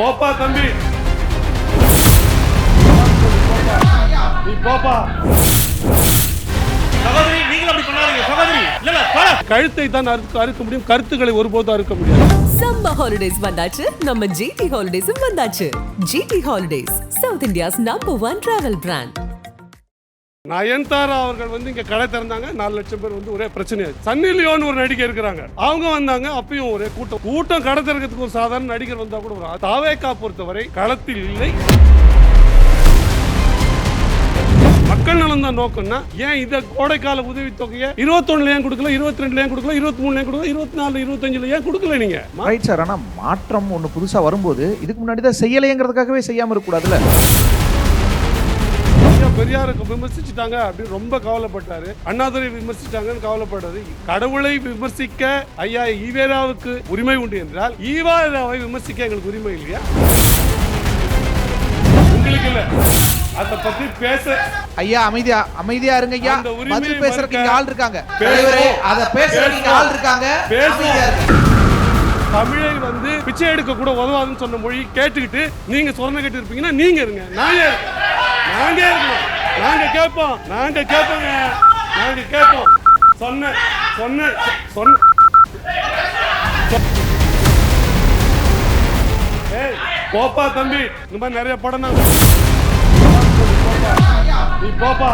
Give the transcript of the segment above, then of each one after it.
போப்பா தம்பி. நீ போப்பா. சகோதரி நீங்களும் அப்படி பண்ணாதீங்க. சகோதரி இல்ல இல்ல பல. கழுத்தை தான் அறுக்க அறுக்க முடியும். கருத்துக்களை ஒருபோதும் அறுக்க முடியாது. சம்மர் ஹாலிடேஸ் வந்தாச்சு. நம்ம ஜிடி ஹாலிடேஸும் வந்தாச்சு. GT holidays south India's number one travel brand Nayanthara அவர்கள் வந்து இங்க கடை திறந்தாங்க. நாலு லட்சம் பேர் வந்து ஒரே பிரச்சனையாச்சு சன்னி லியோன் ஒரு நடிகை இருக்கிறாங்க. அவங்க வந்தாங்க அப்பயும் ஒரே கூட்டம். கூட்டம் கடை திறக்கிறதுக்கு ஒரு சாதாரண நடிகர் வந்தா கூட வரும் தாவேக்கா பொறுத்தவரை களத்தில் இல்லை. மக்கள் நலன் தான் நோக்கம்னா ஏன் இதை கோடைக்கால உதவி தொகையை இருபத்தொன்னுல ஏன் கொடுக்கல இருபத்தி ரெண்டுல ஏன் கொடுக்கல இருபத்தி மூணுல ஏன் கொடுக்கல இருபத்தி நாலு இருபத்தஞ்சுல ஏன் கொடுக்கல நீங்க? ரைட் சார் ஆனால் மாற்றம் ஒன்று புதுசாக வரும்போது இதுக்கு முன்னாடி தான் செய்யலைங்கிறதுக்காகவே செய்யாமல் இருக்கக்கூடாதுல்ல? ஐயா பெரியாருக்கு விமர்சிச்சுட்டாங்க அப்படின்னு ரொம்ப கவலைப்பட்டாரு. அண்ணாதுரை விமர்சிச்சாங்கன்னு கவலைப்பட்டாரு கடவுளை விமர்சிக்க ஐயா ஈவேராவுக்கு உரிமை உண்டு என்றால் ஈவேராவை விமர்சிக்க எங்களுக்கு உரிமை இல்லையா? உங்களுக்கு இல்ல. அதை பத்தி பேச. ஐயா அமைதியா அமைதியா இருங்க ஐயா. பதில் பேசுறதுக்கு இங்க ஆள் இருக்காங்க. அதை பேசுறதுக்கு ஆள் இருக்காங்க. பேச- அமைதியா இருங்க. தமிழை வந்து பிச்சை எடுக்க கூட உதவாதுன்னு சொன்ன மொழி கேட்டுக்கிட்டு நீங்க சொன்ன கேட்டு இருப்பீங்கன்னா நீங்க இருங்க. நாங்க நாங்க இருக்கணும். நாங்க கேட்போம் நாங்க கேட்போங்க. நாங்க கேட்போம். சொன்ன சொன்ன சொன்ன. ஏய், போப்பா தம்பி இந்த மாதிரி நிறைய படம் தான். போப்பா. நீ போப்பா.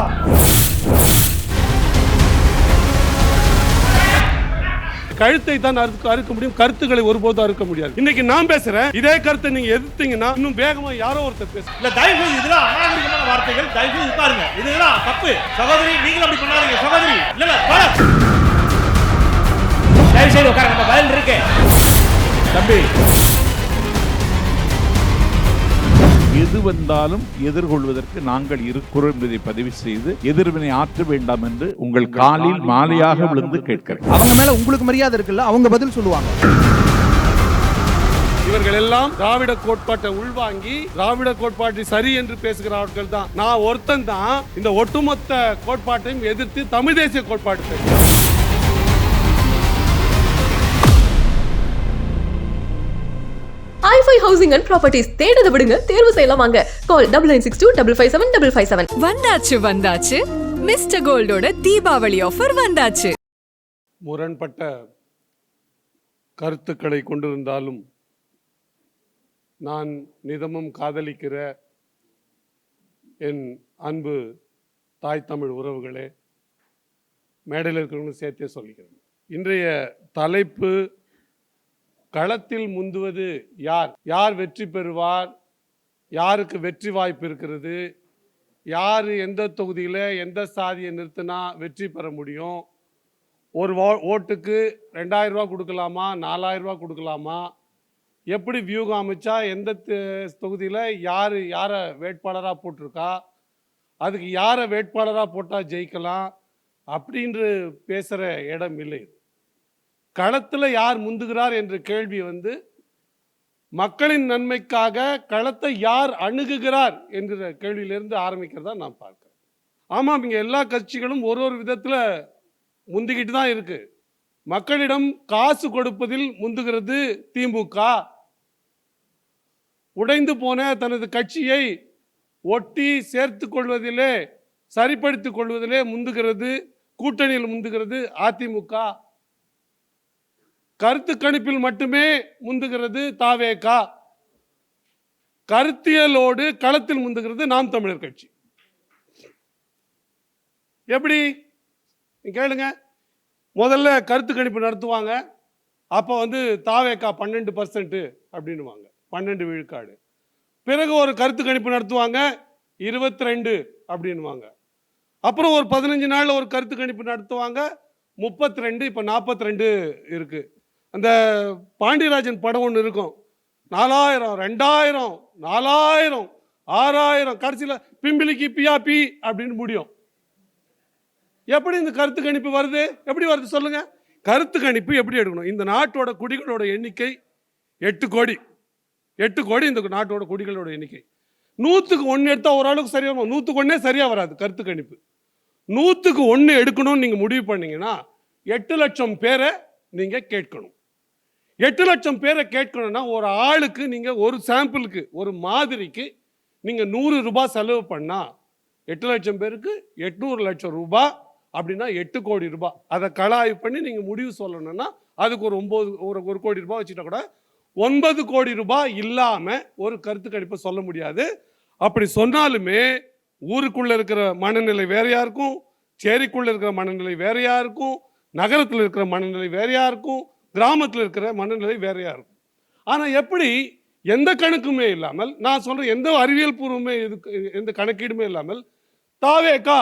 கழுத்தை தான் அறுக்க அறுக்க முடியும் கருத்துக்களை ஒருபோதும் அறுக்க முடியாது. இன்னைக்கு நான் பேசுறேன் இதே கருத்தை நீங்க எதிர்த்தீங்கன்னா இன்னும் வேகமா யாரோ ஒருத்தர் பேச இல்ல தயவு இதெல்லாம் அநாகரிகமான வார்த்தைகள். தயவு உட்காருங்க இதெல்லாம் தப்பு? சகோதரி நீங்களும் அப்படி பண்ணாதீங்க. சகோதரி இல்ல தயவு செய்து உட்காருங்க. நம்ம பதில் இருக்கு. தம்பி எது வந்தாலும் எதிர்கொள்வதற்கு நாங்கள் இருக்கிறோம் என்பதை பதிவு செய்து எதிர்வினை ஆற்ற வேண்டாம் என்று உங்கள் காலில் மாலையாக விழுந்து கேட்கிறேன். அவங்க மேல உங்களுக்கு மரியாதை இருக்குல்ல? அவங்க பதில் சொல்லுவாங்க. இவர்கள் எல்லாம் திராவிட கோட்பாட்டை உள்வாங்கி திராவிட கோட்பாட்டை சரி என்று பேசுகிற ஆட்கள் தான் நான் ஒருத்தன் தான் இந்த ஒட்டுமொத்த கோட்பாட்டையும் எதிர்த்து தமிழ் தேசிய கோட்பாடு ஐஃபை ஹவுசிங் அண்ட் ப்ராப்பர்ட்டிஸ் தேடுத விடுங்க. தேர்வு செய்யலாம் வாங்க. Call double nine six two double five seven double five seven வந்தாச்சு வந்தாச்சு. மிஸ்டர் கோல்டோட தீபாவளி ஆஃபர் வந்தாச்சு. முரண்பட்ட கருத்துக்களை கொண்டிருந்தாலும் நான் நிதமும் காதலிக்கிற என் அன்பு தாய் தமிழ் உறவுகளே மேடையில் இருக்கிறவங்களும் சேர்த்தே சொல்லிக்கிறேன். இன்றைய தலைப்பு களத்தில் முந்துவது யார்? யார் வெற்றி பெறுவார்? யாருக்கு வெற்றி வாய்ப்பு இருக்கிறது? யார் எந்த தொகுதியில் எந்த சாதியை நிறுத்தினா வெற்றி பெற முடியும்? ஒரு ஓ- ஓட்டுக்கு ரெண்டாயிரரூபா கொடுக்கலாமா? நாலாயிரரூபா கொடுக்கலாமா? எப்படி வியூகம் அமைச்சா எந்த தொகுதியில் யார் யாரை வேட்பாளராக போட்டிருக்கா? அதுக்கு யாரை வேட்பாளராக போட்டால் ஜெயிக்கலாம்? அப்படின்று பேசுகிற இடம் இல்லை. களத்தில் யார் முந்துகிறார் என்ற கேள்வி வந்து மக்களின் நன்மைக்காக களத்தை யார் அணுகுகிறார் என்கிற கேள்வியிலிருந்து ஆரம்பிக்கிறதா நான் பார்க்குறேன். ஆமாம் இங்கே எல்லா கட்சிகளும் ஒரு ஒரு விதத்தில் முந்திக்கிட்டு தான் இருக்கு. மக்களிடம் காசு கொடுப்பதில் முந்துகிறது திமுக. உடைந்து போன தனது கட்சியை ஒட்டி சேர்த்து கொள்வதிலே சரிப்படுத்திக் கொள்வதிலே முந்துகிறது கூட்டணியில் முந்துகிறது அதிமுக. கருத்து கணிப்பில் மட்டுமே முந்துகிறது தாவேகா. கருத்தியலோடு களத்தில் முந்துகிறது நாம் தமிழர் கட்சி. எப்படி? கேளுங்க. முதல்ல கருத்து கணிப்பு நடத்துவாங்க. அப்போ வந்து தாவேக்கா பன்னெண்டு பர்சன்ட்டு அப்படின்னுவாங்க. பன்னெண்டு விழுக்காடு. பிறகு ஒரு கருத்து கணிப்பு நடத்துவாங்க. இருபத்தி ரெண்டு அப்படின்வாங்க அப்புறம் ஒரு பதினஞ்சு நாளில் ஒரு கருத்து கணிப்பு நடத்துவாங்க. முப்பத்தி ரெண்டு இப்போ நாற்பத்தி ரெண்டு இருக்குது அந்த பாண்டியராஜன் படம் ஒன்று இருக்கும். நாலாயிரம் ரெண்டாயிரம் நாலாயிரம் ஆறாயிரம் கடைசியில் பிம்பிளிக்கு பியா பி அப்படின்னு முடியும். எப்படி இந்த கருத்து கணிப்பு வருது? எப்படி வருது சொல்லுங்க. கருத்து கணிப்பு எப்படி எடுக்கணும்? இந்த நாட்டோட குடிகளோட எண்ணிக்கை எட்டு கோடி. எட்டு கோடி இந்த நாட்டோட குடிகளோட எண்ணிக்கை. நூற்றுக்கு ஒன்று எடுத்தால் ஓரளவுக்கு சரியாக வரும். நூற்றுக்கு ஒன்றே சரியாக வராது கருத்து கணிப்பு. நூற்றுக்கு ஒன்று எடுக்கணும்னு நீங்கள் முடிவு பண்ணிங்கன்னா எட்டு லட்சம் பேரை நீங்கள் கேட்கணும். எட்டு லட்சம் பேரை கேட்கணும்னா ஒரு ஆளுக்கு நீங்கள் ஒரு சாம்பிளுக்கு ஒரு மாதிரிக்கு நீங்கள் நூறு ரூபாய் செலவு பண்ணால் எட்டு லட்சம் பேருக்கு எட்நூறு லட்சம் ரூபாய் அப்படின்னா எட்டு கோடி ரூபாய் அதை கலாய்வு பண்ணி நீங்கள் முடிவு சொல்லணும்னா அதுக்கு ஒரு ஒம்பது ஒரு ஒரு கோடி ரூபாய் வச்சுட்டா கூட ஒன்பது கோடி ரூபாய் இல்லாமல் ஒரு கருத்து கணிப்பை சொல்ல முடியாது. அப்படி சொன்னாலுமே ஊருக்குள்ளே இருக்கிற மனநிலை வேறையாக இருக்கும் சேரிக்குள்ளே இருக்கிற மனநிலை வேறையாக இருக்கும் நகரத்தில் இருக்கிற மனநிலை வேறையாக இருக்கும் கிராமத்தில் இருக்கிற மனநிலை வேறையாக இருக்கும் ஆனால் எப்படி எந்த கணக்குமே இல்லாமல் நான் சொல்றேன் எந்த அறிவியல் பூர்வமே இதுக்கு எந்த கணக்கீடுமே இல்லாமல் தாவேக்கா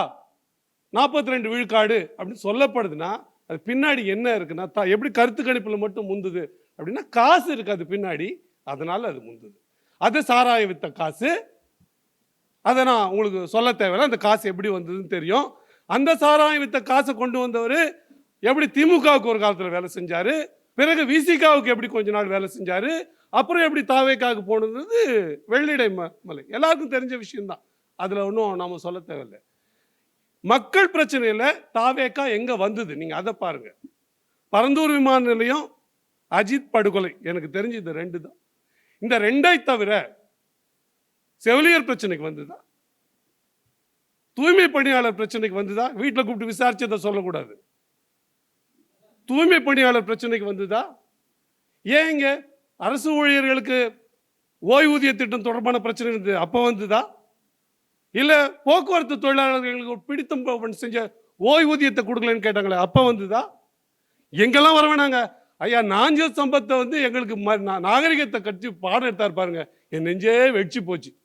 நாற்பத்தி ரெண்டு விழுக்காடு அப்படின்னு சொல்லப்படுதுன்னா அது பின்னாடி என்ன இருக்குன்னா தா எப்படி கருத்து கணிப்பில் மட்டும் முந்துது அப்படின்னா காசு இருக்கு அது பின்னாடி அதனால அது முந்துது. அது சாராய வித்த காசு. அதை நான் உங்களுக்கு சொல்ல தேவையில்லை அந்த காசு எப்படி வந்ததுன்னு தெரியும். அந்த சாராயம் வித்த காசை கொண்டு வந்தவர் எப்படி திமுகவுக்கு ஒரு காலத்தில் வேலை செஞ்சாரு? பிறகு விசிகாவுக்கு எப்படி கொஞ்ச நாள் வேலை செஞ்சார்? அப்புறம் எப்படி தாவேக்காவுக்கு போனது? வெள்ளிடை ம மலை. எல்லாருக்கும் தெரிஞ்ச விஷயம்தான். அதில் ஒன்றும் நாம் சொல்ல தேவையில்லை. மக்கள் பிரச்சனையில் தாவேக்கா எங்கே வந்தது? நீங்கள் அதை பாருங்க. பரந்தூர் விமான நிலையம் அஜித் படுகொலை. எனக்கு தெரிஞ்சு இந்த ரெண்டு தான். இந்த ரெண்டை தவிர செவிலியர் பிரச்சனைக்கு வந்துதான் தூய்மை பணியாளர் பிரச்சனைக்கு வந்ததா? வீட்டில் கூப்பிட்டு விசாரிச்சதை சொல்லக்கூடாது. தூய்மை பணியாளர் பிரச்சனைக்கு வந்ததா? ஏன் இங்கே அரசு ஊழியர்களுக்கு ஓய்வூதிய திட்டம் தொடர்பான பிரச்சனை இருந்தது அப்போ வந்ததா? இல்லை போக்குவரத்து தொழிலாளர்களுக்கு பிடித்தம் செஞ்ச ஓய்வூதியத்தை கொடுக்கலன்னு கேட்டாங்களே அப்போ வந்ததா? எங்கெல்லாம் வர வேணாங்க. ஐயா நாஞ்ச சம்பத்தை வந்து எங்களுக்கு ம- நா- நாகரிகத்தை கட்டி பாடம் எடுத்தார் பாருங்க. என் நெஞ்சே வெடிச்சு போச்சு.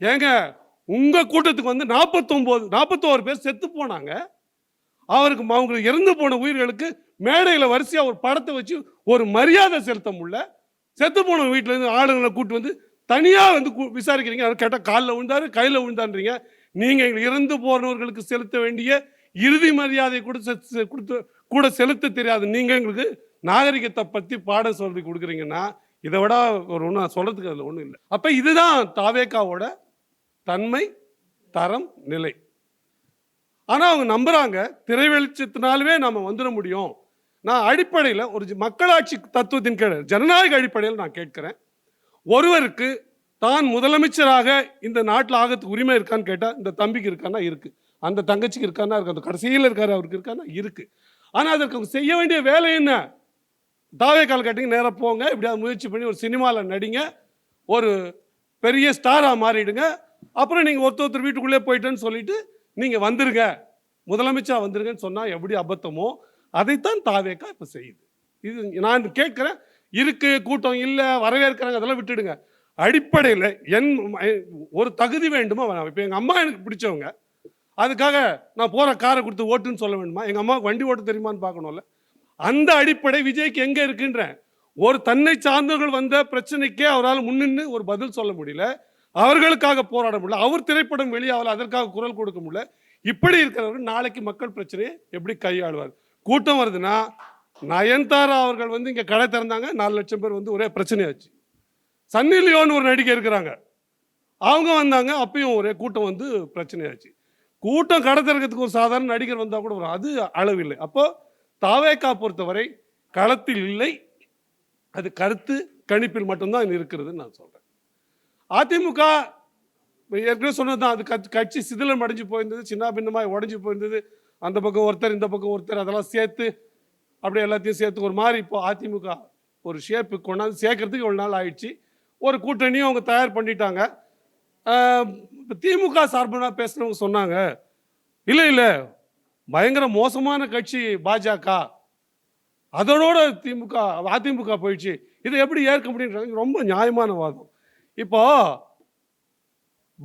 ஏங்க உங்கள் கூட்டத்துக்கு வந்து நாற்பத்தொம்போது நாற்பத்தோரு பேர் செத்து போனாங்க. அவருக்கு அவங்களுக்கு இறந்து போன உயிர்களுக்கு மேடையில் வரிசையாக ஒரு படத்தை வச்சு ஒரு மரியாதை செலுத்த முடியல. செத்து போன வீட்டிலேருந்து ஆளுங்களை கூப்பிட்டு வந்து தனியாக வந்து கூ- விசாரிக்கிறீங்க. அவர் கேட்டால் காலில் விழுந்தாரு கையில் விழுந்தான்றீங்க நீங்கள் எங்களுக்கு இறந்து போனவர்களுக்கு செலுத்த வேண்டிய இறுதி மரியாதை கூட செ- கொடுத்து கூட செலுத்த தெரியாது. நீங்கள் எங்களுக்கு நாகரிகத்தை பற்றி பாடம் சொல்லி கொடுக்குறீங்கன்னா இதை விட ஒரு ஒன்றும் சொல்கிறதுக்கு அதில் ஒன்றும் இல்லை. அப்போ இதுதான் தாவேக்காவோட தன்மை தரம் நிலை. ஆனால் அவங்க நம்புகிறாங்க திரை வெளிச்சத்தினாலுமே நம்ம வந்துட முடியும். நான் அடிப்படையில் ஒரு மக்களாட்சி தத்துவத்தின் கீழ் ஜனநாயக அடிப்படையில் நான் கேட்கிறேன். ஒருவருக்கு தான் முதலமைச்சராக இந்த நாட்டில் ஆகிறதுக்கு உரிமை இருக்கான்னு கேட்டால் இந்த தம்பிக்கு இருக்கான்னா இருக்குது அந்த தங்கச்சிக்கு இருக்கான்னா இருக்கு. அந்த கடைசியில் இருக்காரு அவருக்கு இருக்கான்னா இருக்குது ஆனால் அதற்கு செய்ய வேண்டிய வேலை என்ன? தாவே கால் கேட்டிங்க நேராக போங்க. இப்படியாவது முயற்சி பண்ணி ஒரு சினிமாவில் நடிங்க. ஒரு பெரிய ஸ்டாராக மாறிடுங்க. அப்புறம் நீங்கள் ஒருத்தர் ஒருத்தர் வீட்டுக்குள்ளே போயிட்டேன்னு சொல்லிட்டு நீங்கள் வந்துருங்க. முதலமைச்சராக வந்துருங்கன்னு சொன்னால் எப்படி அபத்தமோ அதைத்தான் தாவேக்கா இப்போ செய்யுது. இது நான் கேட்குறேன் இருக்கு கூட்டம் இல்லை வரவேற்கிறாங்க அதெல்லாம் விட்டுடுங்க. அடிப்படையில் என் ஒரு தகுதி வேண்டுமா வேணாம் இப்போ எங்கள் அம்மா எனக்கு பிடிச்சவங்க அதுக்காக நான் போகிற காரை கொடுத்து ஓட்டுன்னு சொல்ல வேண்டுமா? எங்கள் அம்மாவுக்கு வண்டி ஓட்ட தெரியுமான்னு பார்க்கணும்ல. அந்த அடிப்படை விஜய்க்கு எங்கே இருக்குன்றேன் ஒரு தன்னை சார்ந்தவர்கள் வந்த பிரச்சனைக்கே அவரால் முன்னின்று ஒரு பதில் சொல்ல முடியல. அவர்களுக்காக போராட முடியல. அவர் திரைப்படம் வெளியாகல அதற்காக குரல் கொடுக்க முடியல. இப்படி இருக்கிறவர்கள் நாளைக்கு மக்கள் பிரச்சனையை எப்படி கையாளுவார்? கூட்டம் வருதுன்னா நயன்தாரா அவர்கள் வந்து இங்கே கடை திறந்தாங்க. நாலு லட்சம் பேர் வந்து ஒரே பிரச்சனையாச்சு. சன்னி லியோன்னு ஒரு நடிகை இருக்கிறாங்க. அவங்க வந்தாங்க அப்பயும் ஒரே கூட்டம் வந்து பிரச்சனையாச்சு. கூட்டம் கடை திறக்கிறதுக்கு ஒரு சாதாரண நடிகர் வந்தால் கூட வரும் அது அளவில்லை. அப்போ தாவேக்கா பொறுத்தவரை களத்தில் இல்லை. அது கருத்து கணிப்பில் மட்டும்தான் இருக்கிறதுன்னு நான் சொல்கிறேன் அதிமுக ஏற்கனவே சொன்னது தான் அது கட்சி- கட்சி சிதிலம் அடைஞ்சு போயிருந்தது சின்ன பின்னமாக உடஞ்சி போயிருந்தது. அந்த பக்கம் ஒருத்தர் இந்த பக்கம் ஒருத்தர் அதெல்லாம் சேர்த்து அப்படியே எல்லாத்தையும் சேர்த்து ஒரு மாதிரி இப்போ அதிமுக ஒரு ஷேப்பு கொண்டாந்து சேர்க்கறதுக்கு இவ்வளோ நாள் ஆயிடுச்சு. ஒரு கூட்டணியும் அவங்க தயார் பண்ணிட்டாங்க. இப்போ திமுக சார்பாக பேசுனவங்க சொன்னாங்க இல்லை இல்லை பயங்கர மோசமான கட்சி பாஜக. அதனோட திமுக அதிமுக போயிடுச்சு. இதை எப்படி ஏற்க முடியுன்றாங்க ரொம்ப நியாயமான வாதம். இப்போது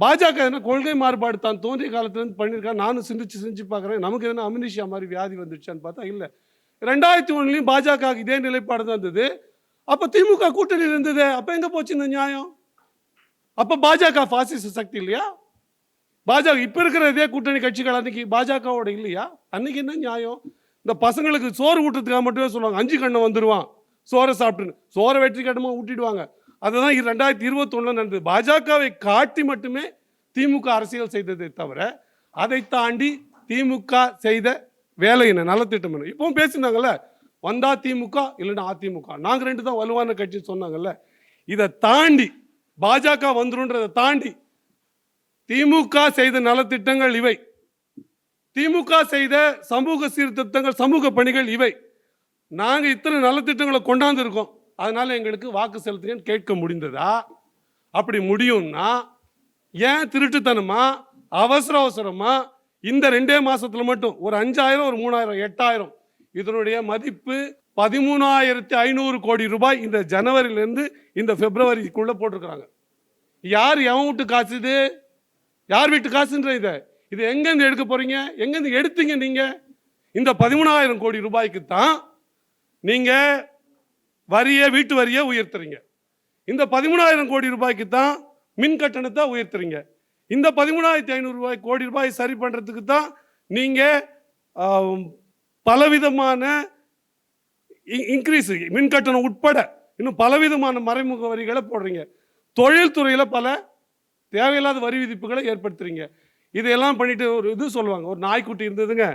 பாஜக எதனா கொள்கை மாறுபாடு தான் தோன்றிய காலத்துலேருந்து பண்ணியிருக்கா? நானும் சிந்திச்சு சிந்திச்சு பார்க்குறேன். நமக்கு எதனா அமினிஷியா மாதிரி வியாதி வந்துடுச்சான்னு பார்த்தா இல்லை. ரெண்டாயிரத்தி ஒன்றுலையும் பாஜக இதே நிலைப்பாடு தான் இருந்தது. அப்போ திமுக கூட்டணி இருந்தது. அப்போ எங்கே போச்சு இந்த நியாயம்? அப்போ பாஜக பாசிச சக்தி இல்லையா? பாஜக இப்போ இருக்கிற இதே கூட்டணி கட்சிகள் அன்னைக்கு பாஜகவோட இல்லையா? அன்னைக்கு என்ன நியாயம்? இந்த பசங்களுக்கு சோறு ஊட்டுறதுக்காக மட்டுமே சொல்லுவாங்க. அஞ்சு கண்ணை வந்துடுவான் சோறை சாப்பிட்டுன்னு. சோறை வெற்றி கட்டமாக ஊட்டிடுவாங்க. அதுதான் ரெண்டாயிரத்தி இருபத்தொன்னில் நடந்தது. பாஜகவை காட்டி மட்டுமே திமுக அரசியல் செய்ததை தவிர அதை தாண்டி திமுக செய்த வேலை என்ன? நலத்திட்டம் என்ன? இப்பவும் பேசினாங்கல்ல வந்தா திமுக இல்லைன்னா அதிமுக. நாங்கள் ரெண்டு தான் வலுவான கட்சி சொன்னாங்கல்ல. இதை தாண்டி பாஜக வந்துருன்றதை தாண்டி திமுக செய்த நலத்திட்டங்கள் இவை. திமுக செய்த சமூக சீர்திருத்தங்கள் சமூக பணிகள் இவை. நாங்கள் இத்தனை நலத்திட்டங்களை கொண்டாந்து இருக்கோம் அதனால் எங்களுக்கு வாக்கு செலுத்துங்கன்னு கேட்க முடிந்ததா? அப்படி முடியும்னா ஏன் திருட்டுத்தனமா அவசர அவசரமா இந்த ரெண்டே மாசத்துல மட்டும் ஒரு அஞ்சாயிரம் ஒரு மூணாயிரம் எட்டாயிரம் இதனுடைய மதிப்பு பதிமூணாயிரத்தி ஐநூறு கோடி ரூபாய் இந்த ஜனவரியிலேருந்து இந்த பிப்ரவரிக்குள்ள போட்டிருக்கிறாங்க. யார் எவன் வீட்டு காசு இது? யார் வீட்டு காசுன்ற இதை? இது எங்கேருந்து எடுக்க போறீங்க? எங்கேருந்து எடுத்தீங்க நீங்க? இந்த பதிமூணாயிரம் கோடி ரூபாய்க்கு தான் நீங்கள் வரியை வீட்டு வரியை உயர்த்துறீங்க. இந்த பதிமூணாயிரம் கோடி ரூபாய்க்கு தான் மின் கட்டணத்தை உயர்த்துறீங்க. இந்த பதிமூணாயிரத்தி ஐநூறு ரூபாய் கோடி ரூபாய் சரி பண்ணுறதுக்கு தான் நீங்கள் பலவிதமான இன்க்ரீஸ் மின் கட்டணம் உட்பட இன்னும் பலவிதமான மறைமுக வரிகளை போடுறீங்க. தொழில்துறையில் பல தேவையில்லாத வரி விதிப்புகளை ஏற்படுத்துறீங்க. இதையெல்லாம் பண்ணிட்டு ஒரு இது சொல்லுவாங்க ஒரு நாய்க்குட்டி இருந்ததுங்க.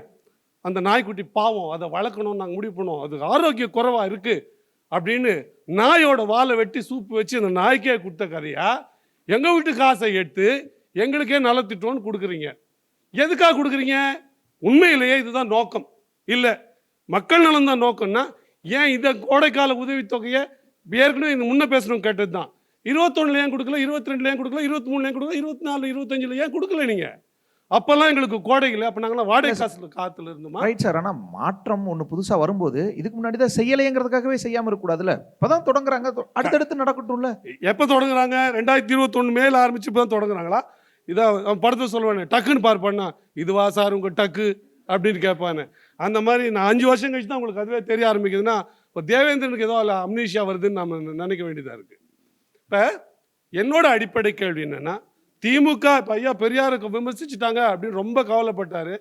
அந்த நாய்க்குட்டி பாவம் அதை வளர்க்கணும்னு நாங்கள் முடிவு பண்ணுவோம் அது ஆரோக்கிய குறைவாக இருக்குது அப்படின்னு நாயோட வாலை வெட்டி சூப்பு வச்சு அந்த நாய்க்கே கொடுத்த கதையா? எங்கள் வீட்டு காசை எடுத்து எங்களுக்கே நலத்திட்டோன்னு கொடுக்குறீங்க. எதுக்காக கொடுக்குறீங்க? உண்மையிலேயே இதுதான் நோக்கம். இல்லை மக்கள் நலம் தான் நோக்கம்னா ஏன் இதை கோடைக்கால உதவித்தொகையை ஏற்கனவே இந்த முன்ன பேசணும் கேட்டது தான் இருபத்தொன்னுல ஏன் கொடுக்கல? இருபத்தி ரெண்டுல ஏன் கொடுக்கல? இருபத்தி மூணுல ஏன் கொடுக்கல? இருபத்தி நாலு இருபத்தஞ்சில் ஏன் கொடுக்கல நீங்கள் அப்போல்லாம் எங்களுக்கு கோடைகள் அப்போ நாங்களாம் வாடகை காசுல காத்துல இருந்தோமா ரைட் சார் ஆனால் மாற்றம் ஒன்று புதுசாக வரும்போது இதுக்கு முன்னாடி தான் செய்யலைங்கிறதுக்காகவே செய்யாமல் இருக்கக்கூடாதுல்ல? இப்போதான் தொடங்குறாங்க. தொ- அடுத்தடுத்து நடக்கட்டும்ல? எப்போ தொடங்குறாங்க? ரெண்டாயிரத்தி இருபத்தொன்று மேல ஆரம்பிச்சு இப்போ தான் தொடங்குறாங்களா? இதை அவன் படத்தை சொல்லுவானே டக்குன்னு பார் பண்ணா இதுவா சார் உங்கள் டக்கு? அப்படின்னு கேட்பானே. அந்த மாதிரி நான் அஞ்சு வருஷம் கழிச்சு தான் உங்களுக்கு அதுவே தெரிய ஆரம்பிக்குதுன்னா இப்போ தேவேந்திரனுக்கு ஏதோ அதில் அம்னீஷியா வருதுன்னு நம்ம நினைக்க வேண்டியதாக இருக்குது இப்போ என்னோட அடிப்படை கேள்வி என்னென்னா திமுக இப்போ ஐயா பெரியாருக்கு விமர்சிச்சுட்டாங்க அப்படின்னு ரொம்ப கவலைப்பட்டார்.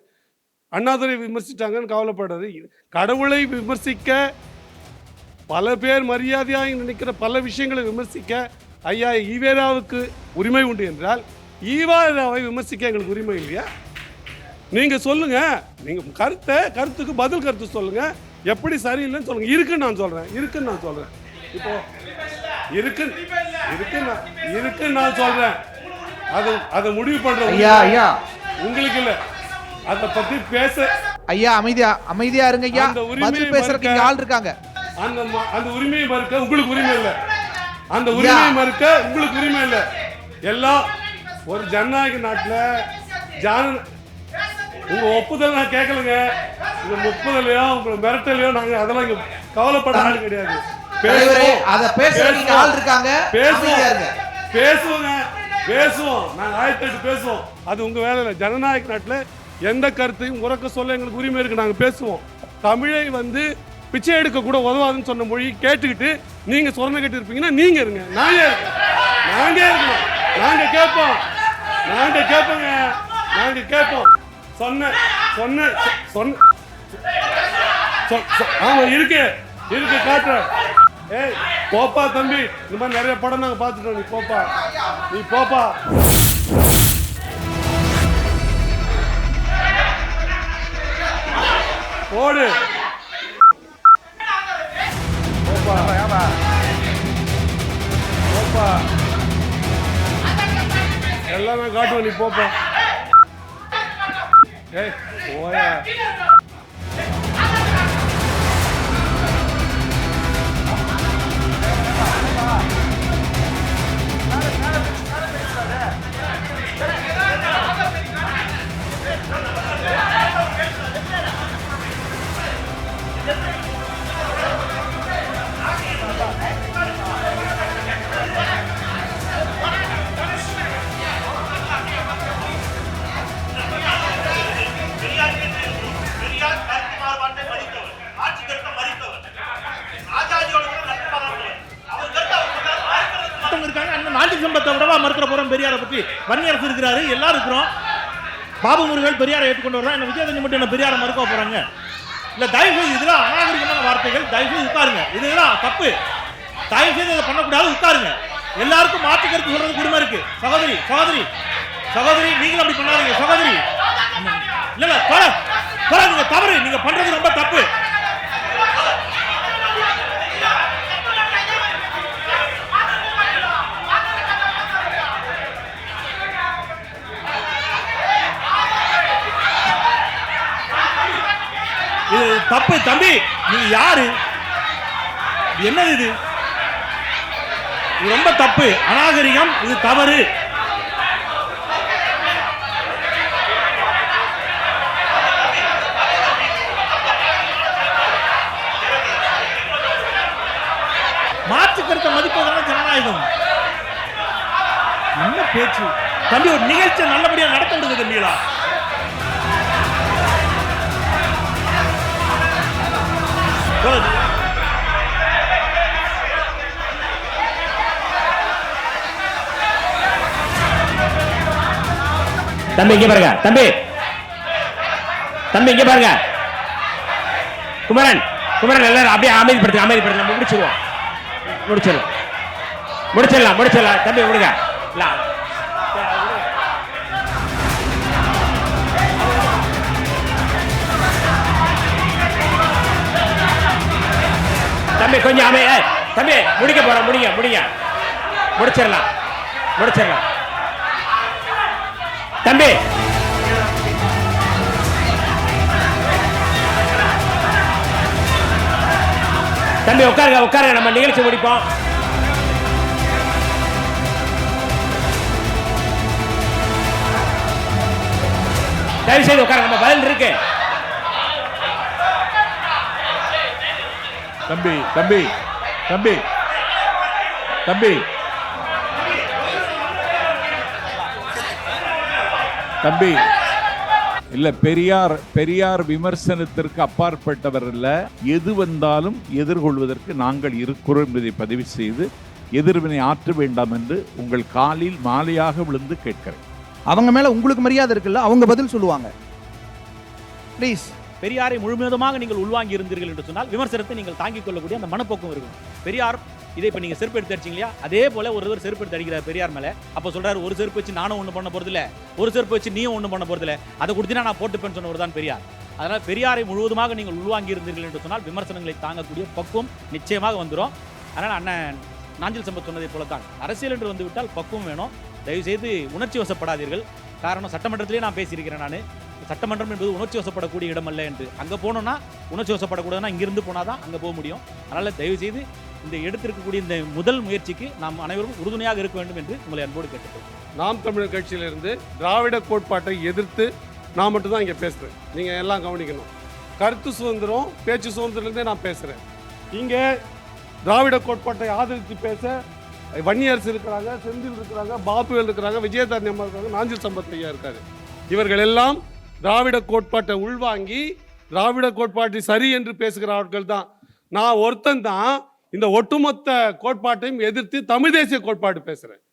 அண்ணாதுரை விமர்சிச்சிட்டாங்கன்னு கவலைப்படாது கடவுளை விமர்சிக்க பல பேர் மரியாதையாக நினைக்கிற பல விஷயங்களை விமர்சிக்க ஐயா ஈவேராவுக்கு உரிமை உண்டு என்றால் ஈவேராவை விமர்சிக்க எங்களுக்கு உரிமை இல்லையா? நீங்கள் சொல்லுங்கள் நீங்கள் கருத்தை கருத்துக்கு பதில் கருத்து சொல்லுங்கள் எப்படி சரியில்லைன்னு சொல்லுங்கள் இருக்குன்னு நான் சொல்கிறேன் இருக்குன்னு நான் சொல்கிறேன் இப்போ இருக்கு இருக்குன்னு நான் இருக்குன்னு நான் சொல்கிறேன் அது அதை முடிவு பண்ற ஐயா ஐயா. உங்களுக்கு இல்ல. அதை பத்தி பேச ஐயா அமைதியா அமைதியா இருங்க ஐயா. அந்த உரிமையை பதில் பேசுறதுக்கு இங்க மறுக்க- ஆள் இருக்காங்க. அந்த ம- அந்த உரிமையை மறுக்க உங்களுக்கு உரிமை இல்லை. அந்த உரிமையை மறுக்க உங்களுக்கு உரிமை இல்லை. எல்லாம் ஒரு ஜனநாயக நாட்டில் ஜான உங்க ஒப்புதல் நான் கேட்கலங்க உங்க ஒப்புதலையோ உங்க மிரட்டலையோ நாங்க அதெல்லாம் இங்க கவலைப்பட ஆள் கிடையாது. தலைவரே பேசுவோம். அத பேசுறதுக்கு இங்க ஆள் இருக்காங்க. அமைதியா இருங்க. பேசுவோம் பேசுவோங்க. பேசுவோம். நாங்கள் ஆயிரத்தி எட்டு பேசுவோம். அது உங்கள் வேலை இல்லை. ஜனநாயக நாட்டில் எந்த கருத்தையும் உறக்க சொல்ல எங்களுக்கு உரிமை இருக்குது நாங்கள் பேசுவோம். தமிழை வந்து பிச்சை எடுக்க கூட உதவாதுன்னு சொன்ன மொழி கேட்டுக்கிட்டு நீங்கள் சொரணை கேட்டு இருப்பீங்கன்னா நீங்கள் இருங்க. நாங்கள் இருக்கோம். நாங்கள் இருக்கோம். நாங்கள் கேட்போம். நாங்க கேட்போங்க. நாங்க கேட்போம். சொன்ன சொன்ன சொன்ன சொ- சொ- இருக்கு. இருக்கு காட்டுறேன். ஏய் போப்பா தம்பி. இந்த மாதிரி நிறைய படம் நாங்கள் பார்த்துட்டோம். நீ போப்பா. நீ போப்பா. ஓடு போப்பா. போப்பா. எல்லாம் காட்டுவோம். நீ போப்பா. ஏய் போயா. வன்னியரசு இருக்கிறாரு எல்லாரும் இருக்கிறோம். பாபு முருகன் பெரியாரை ஏற்றுக்கொண்டு வரலாம் என்ன விஜயதஞ்சு மட்டும் என்ன பெரியாரை மறுக்க போறாங்க. இல்ல தயவு செய்து இதெல்லாம் அநாகரிகமான வார்த்தைகள். தயவு செய்து உட்காருங்க. இதெல்லாம் தப்பு. தயவு செய்து அதை பண்ணக்கூடாது உட்காருங்க. எல்லாருக்கும் மாற்று கருத்து சொல்றது குடும்பம் இருக்கு. சகோதரி சகோதரி சகோதரி நீங்களும் அப்படி பண்ணாதீங்க. சகோதரி இல்ல இல்ல நீங்க தவறு. நீங்க பண்றது ரொம்ப தப்பு. தப்பு தம்பி. நீ யாரு? என்னது இது? இது ரொம்ப தப்பு. அநாகரிகம் இது தவறு. மாற்று கருத்தை மதிப்பதான ஜனநாயகம். என்ன பேச்சு? தம்பி ஒரு நிகழ்ச்சியை நல்லபடியா நடத்த முடியுது தம்பிகளா Good. தம்பி இங்க பாருங்க தம்பி. தம்பி இங்க பாருங்க. குமரன் குமரன் எல்லாரும் அப்படியே அமைதிப்படுத்துங்க அமைதிப்படுத்துங்க. முடிச்சிருவோம் முடிச்சிடலாம். முடிச்சிடலாம் முடிச்சிடலாம். தம்பி விடுங்க. இல்லை தம்பி கொஞ்சம் அமை தம்பி முடிக்க போறோம் முடிங்க முடிங்க. முடிச்சிடலாம் முடிச்சிடலாம். தம்பி. தம்பி உட்காருங்க உட்காருங்க நம்ம நிகழ்ச்சி முடிப்போம். தயவு செய்து உட்காருங்க நம்ம பதில் இருக்கு. தம்பி தம்பி தம்பி தம்பி. தம்பி. இல்ல பெரியார் பெரியார் விமர்சனத்திற்கு அப்பாற்பட்டவர் அல்ல எது வந்தாலும் எதிர்கொள்வதற்கு நாங்கள் இருக்கிறோம் என்பதை பதிவு செய்து எதிர்வினை ஆற்ற வேண்டாம் என்று உங்கள் காலில் மாலையாக விழுந்து கேட்கிறேன். அவங்க மேல உங்களுக்கு மரியாதை இருக்குல்ல? அவங்க பதில் சொல்லுவாங்க. ப்ளீஸ் பெரியாரை முழுவதுமாக நீங்கள் உள்வாங்கி இருந்தீர்கள் என்று சொன்னால் விமர்சனத்தை நீங்கள் தாங்கிக் கொள்ளக்கூடிய அந்த மனப்போக்கம் இருக்கும். பெரியார் இதை இப்போ நீங்கள் செருப்பு எடுத்து அடிச்சீங்க இல்லையா அதே போல ஒருவர் செருப்பு எடுத்து அடிக்கிறார் பெரியார் மேலே. அப்போ சொல்றாரு ஒரு செருப்பு வச்சு நானும் ஒன்றும் பண்ண போறதில்ல. ஒரு செருப்பு வச்சு நீயும் ஒன்றும் பண்ண போறதில்ல. அதை கொடுத்தினா நான் போட்டுப்பேன்னு சொன்னவர் தான் பெரியார். அதனால் பெரியாரை முழுவதுமாக நீங்கள் உள்வாங்கி இருந்தீர்கள் என்று சொன்னால் விமர்சனங்களை தாங்கக்கூடிய பக்குவம் நிச்சயமாக வந்துடும் அதனால் அண்ணன் நாஞ்சில் சம்பத் சொன்னதை போலத்தான். அரசியல் என்று வந்து விட்டால் பக்குவம் வேணும். தயவுசெய்து உணர்ச்சி வசப்படாதீர்கள். காரணம் சட்டமன்றத்திலே நான் பேசியிருக்கிறேன் நான். சட்டமன்றம் என்பது உணர்ச்சி வசப்படக்கூடிய இடம் அல்ல என்று. அங்கே போனோம்னா உணர்ச்சி வசப்படக்கூடாதுன்னா இங்கிருந்து போனால் தான் அங்கே போக முடியும். அதனால் தயவுசெய்து இந்த எடுத்திருக்கக்கூடிய இந்த முதல் முயற்சிக்கு நாம் அனைவரும் உறுதுணையாக இருக்க வேண்டும் என்று உங்களை அன்போடு கேட்டுக்கொள்கிறேன் நாம் தமிழர் கட்சியிலிருந்து திராவிட கோட்பாட்டை எதிர்த்து நான் மட்டும்தான் இங்கே பேசுகிறேன் நீங்கள் எல்லாம் கவனிக்கணும். கருத்து சுதந்திரம் பேச்சு சுதந்திரத்துலேருந்தே நான் பேசுகிறேன் இங்கே திராவிட கோட்பாட்டை ஆதரித்து பேச வன்னியரசு இருக்கிறாங்க செந்தில் இருக்கிறாங்க பாபுவேல் இருக்கிறாங்க விஜயதாரணி அம்மா இருக்காங்க நாஞ்சில் சம்பத் ஐயா இருக்காரு. இவர்கள் எல்லாம் திராவிட கோட்பாட்டை உள்வாங்கி திராவிட கோட்பாட்டை சரி என்று பேசுகிற ஆட்கள் தான் நான் ஒருத்தன் தான் இந்த ஒட்டுமொத்த கோட்பாட்டையும் எதிர்த்து தமிழ் தேசிய கோட்பாடு பேசுகிறேன்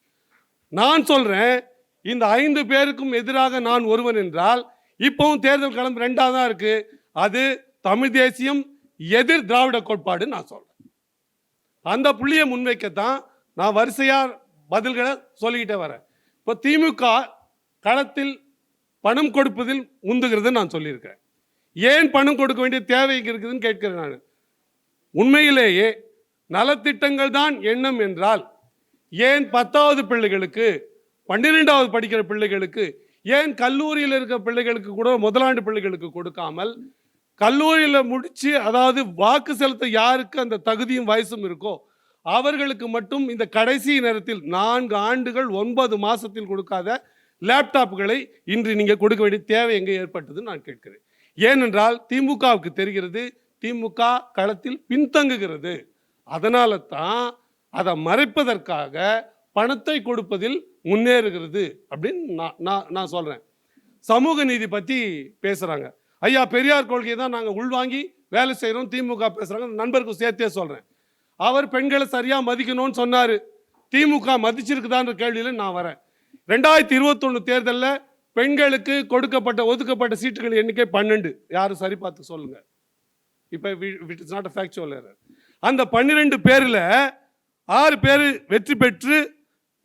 நான் சொல்கிறேன் இந்த ஐந்து பேருக்கும் எதிராக நான் ஒருவன் என்றால் இப்போவும் தேர்தல் களம் ரெண்டாக தான் இருக்கு. அது தமிழ் தேசியம் எதிர் திராவிட கோட்பாடு நான் சொல்கிறேன் அந்த புள்ளியை முன்வைக்கத்தான் நான் வரிசையாக பதில்களை சொல்லிக்கிட்டே வரேன். இப்போ திமுக களத்தில் பணம் கொடுப்பதில் உந்துகிறது நான் சொல்லியிருக்கிறேன். ஏன் பணம் கொடுக்க வேண்டிய தேவை இருக்குதுன்னு கேட்கிறேன் நான். உண்மையிலேயே நலத்திட்டங்கள் தான் எண்ணம் என்றால் ஏன் பத்தாவது பிள்ளைகளுக்கு பன்னிரெண்டாவது படிக்கிற பிள்ளைகளுக்கு ஏன் கல்லூரியில் இருக்கிற பிள்ளைகளுக்கு கூட முதலாண்டு பிள்ளைகளுக்கு கொடுக்காமல் கல்லூரியில் முடித்து அதாவது வாக்கு செலுத்த யாருக்கு அந்த தகுதியும் வயசும் இருக்கோ அவர்களுக்கு மட்டும் இந்த கடைசி நேரத்தில் நான்கு ஆண்டுகள் ஒன்பது மாதத்தில் கொடுக்காத லேப்டாப்புகளை இன்று நீங்கள் கொடுக்க வேண்டிய தேவை எங்கே ஏற்பட்டதுன்னு நான் கேட்கிறேன். ஏனென்றால் திமுகவுக்கு தெரிகிறது திமுக களத்தில் பின்தங்குகிறது. அதனால தான் அதை மறைப்பதற்காக பணத்தை கொடுப்பதில் முன்னேறுகிறது அப்படின்னு நான் நான் நான் சொல்கிறேன் சமூக நீதி பற்றி பேசுகிறாங்க ஐயா பெரியார் கொள்கையை தான் நாங்கள் உள்வாங்கி வேலை செய்கிறோம் திமுக பேசுகிறாங்க நண்பருக்கு சேர்த்தே சொல்கிறேன் அவர் பெண்களை சரியாக மதிக்கணும்னு சொன்னார். திமுக மதிச்சிருக்குதான்ற கேள்வியில் நான் வரேன். ரெண்டாயிரத்தி இருபத்தொன்று தேர்தலில் பெண்களுக்கு கொடுக்கப்பட்ட ஒதுக்கப்பட்ட சீட்டுகள் எண்ணிக்கை பன்னெண்டு. யாரும் சரி பார்த்து சொல்லுங்கள் இப்போ இட்ஸ் நாட் அ ஃபேக்சுவல் அந்த பன்னிரெண்டு பேரில் ஆறு பேர் வெற்றி பெற்று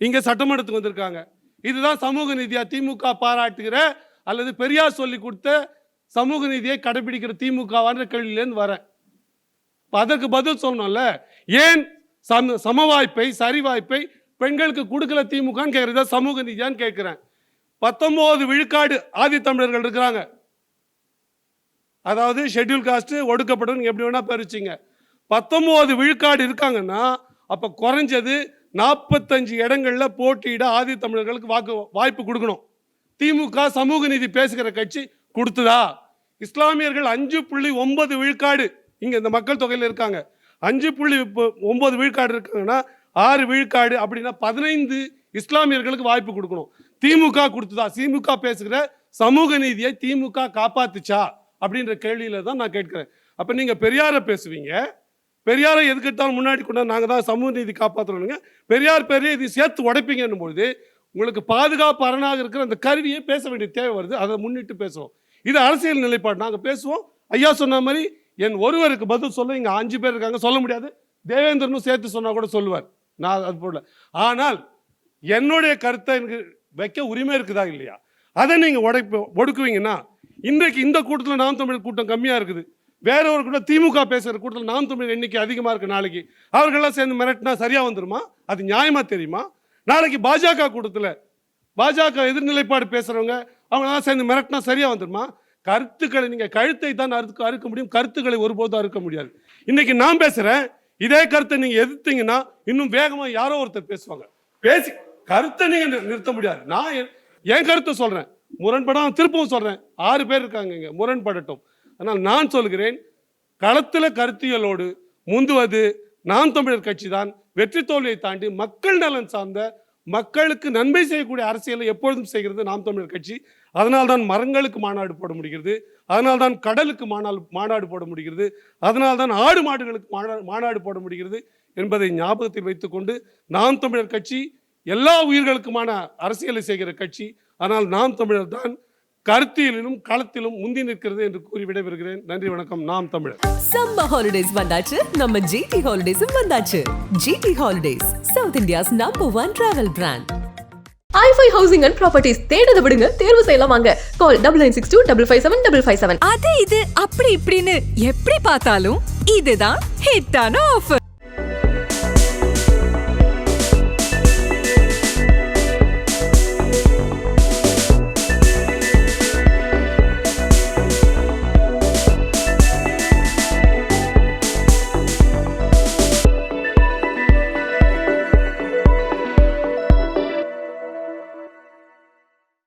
இங்கே சட்டமன்றத்துக்கு வந்திருக்காங்க. இதுதான் சமூக நீதியாக திமுக பாராட்டுகிற அல்லது பெரியார் சொல்லி கொடுத்த சமூக நீதியை கடைபிடிக்கிற திமுகவான்ற கேள்வியிலேருந்து வரேன். இப்போ அதற்கு பதில் சொல்லணும்ல ஏன் சம சமவாய்ப்பை சரிவாய்ப்பை பெண்களுக்கு கொடுக்கல திமுகன்னு கேட்குறதா சமூக நீதியான்னு கேட்குறேன் பத்தொம்போது விழுக்காடு ஆதித்தமிழர்கள் இருக்கிறாங்க. அதாவது ஷெட்யூல் காஸ்ட்டு ஒடுக்கப்படும் எப்படி வேணால் பறிச்சிங்க. பத்தொம்போது விழுக்காடு இருக்காங்கன்னா அப்போ குறைஞ்சது நாற்பத்தஞ்சு இடங்கள்ல போட்டியிட ஆதி தமிழர்களுக்கு வாக்கு வாய்ப்பு கொடுக்கணும். திமுக சமூக நீதி பேசுகிற கட்சி கொடுத்ததா? இஸ்லாமியர்கள் அஞ்சு புள்ளி ஒன்பது விழுக்காடு இங்கே இந்த மக்கள் தொகையில் இருக்காங்க. அஞ்சு புள்ளி ஒன்பது விழுக்காடு இருக்காங்கன்னா ஆறு விழுக்காடு அப்படின்னா பதினைந்து இஸ்லாமியர்களுக்கு வாய்ப்பு கொடுக்கணும். திமுக கொடுத்துதா? திமுக பேசுகிற சமூக நீதியை திமுக காப்பாத்துச்சா? அப்படின்ற கேள்வியில தான் நான் கேட்கிறேன். அப்போ நீங்கள் பெரியாரை பேசுவீங்க. பெரியாரை எதுக்கெடுத்தாலும் முன்னாடி கொண்டாந்து நாங்கள் தான் சமூக நீதி காப்பாற்றுறோங்க பெரியார் பெரிய இது சேர்த்து உடைப்பீங்கன்னும் பொழுது உங்களுக்கு பாதுகாப்பு அரணாக இருக்கிற அந்த கருவியை பேச வேண்டிய தேவை வருது. அதை முன்னிட்டு பேசுவோம். இது அரசியல் நிலைப்பாடு. நாங்கள் பேசுவோம். ஐயா சொன்ன மாதிரி என் ஒருவருக்கு பதில் சொல்ல. இங்கே அஞ்சு பேர் இருக்காங்க. சொல்ல முடியாது. தேவேந்திரனும் சேர்த்து சொன்னால் கூட சொல்லுவார். நான் அது போடல. ஆனால் என்னுடைய கருத்தை எனக்கு வைக்க உரிமை இருக்குதா இல்லையா? அதை நீங்கள் உடைப்பு ஒடுக்குவீங்கன்னா இன்றைக்கு இந்த கூட்டத்தில் நாம் தமிழ் கூட்டம் கம்மியாக இருக்குது. வேற ஒரு கூட திமுக பேசுகிற கூட்டத்தில் நாம் தமிழ் எண்ணிக்கை அதிகமாக இருக்கு நாளைக்கு. அவர்களெல்லாம் சேர்ந்து மிரட்டினா சரியாக வந்துருமா? அது நியாயமாக தெரியுமா? நாளைக்கு பாஜக கூட்டத்தில் பாஜக எதிர்நிலைப்பாடு பேசுகிறவங்க அவங்களாம் சேர்ந்து மிரட்டினா சரியாக வந்துருமா? கருத்துக்களை நீங்கள் கழுத்தை தான் அறுக்க அறுக்க முடியும். கருத்துக்களை ஒருபோதும் அறுக்க முடியாது. இன்றைக்கி நான் பேசுகிறேன் இதே கருத்தை நீங்கள் எதிர்த்தீங்கன்னா இன்னும் வேகமாக யாரோ ஒருத்தர் பேசுவாங்க. பேசி கருத்தை நீங்கள் நிறுத்த முடியாது. நான் என்- என் கருத்தை சொல்றேன். முரண்படாம திருப்பவும் சொல்றேன். ஆறு பேர் இருக்காங்க இங்க. முரண்படட்டும். ஆனால் நான் சொல்கிறேன் களத்தில் கருத்தியலோடு முந்துவது நாம் தமிழர் கட்சி தான் வெற்றி தோல்வியை தாண்டி மக்கள் நலன் சார்ந்த மக்களுக்கு நன்மை செய்யக்கூடிய அரசியலை எப்பொழுதும் செய்கிறது நாம் தமிழர் கட்சி. அதனால் தான் மரங்களுக்கு மாநாடு போட முடிகிறது. அதனால் தான் கடலுக்கு மாநாடு மாநாடு போட முடிகிறது. அதனால் தான் ஆடு மாடுகளுக்கு மாநா- மாநாடு போட முடிகிறது என்பதை ஞாபகத்தில் வைத்துக்கொண்டு நாம் தமிழர் கட்சி எல்லா உயிர்களுக்குமான அரசியலை செய்கிற கட்சி. ஆனால் நாம் தமிழர் தான் கருத்தியலிலும் களத்திலும் முந்தி நிற்கிறது என்று கூறி விடைபெறுகிறேன். நன்றி வணக்கம். நாம் தமிழர். சம்ம ஹாலிடேஸ் வந்தாச்சு. நம்ம ஜிடி ஹாலிடேஸும் வந்தாச்சு. GT holidays south India's number one travel brand ஐஃபை housing and properties தேடுத விடுங்க. தேர்வு செய்யலாம் வாங்க. Call double nine six two double five seven double five seven அது இது அப்படி இப்படின்னு எப்படி பார்த்தாலும் இதுதான் ஹிட்டான ஆஃபர்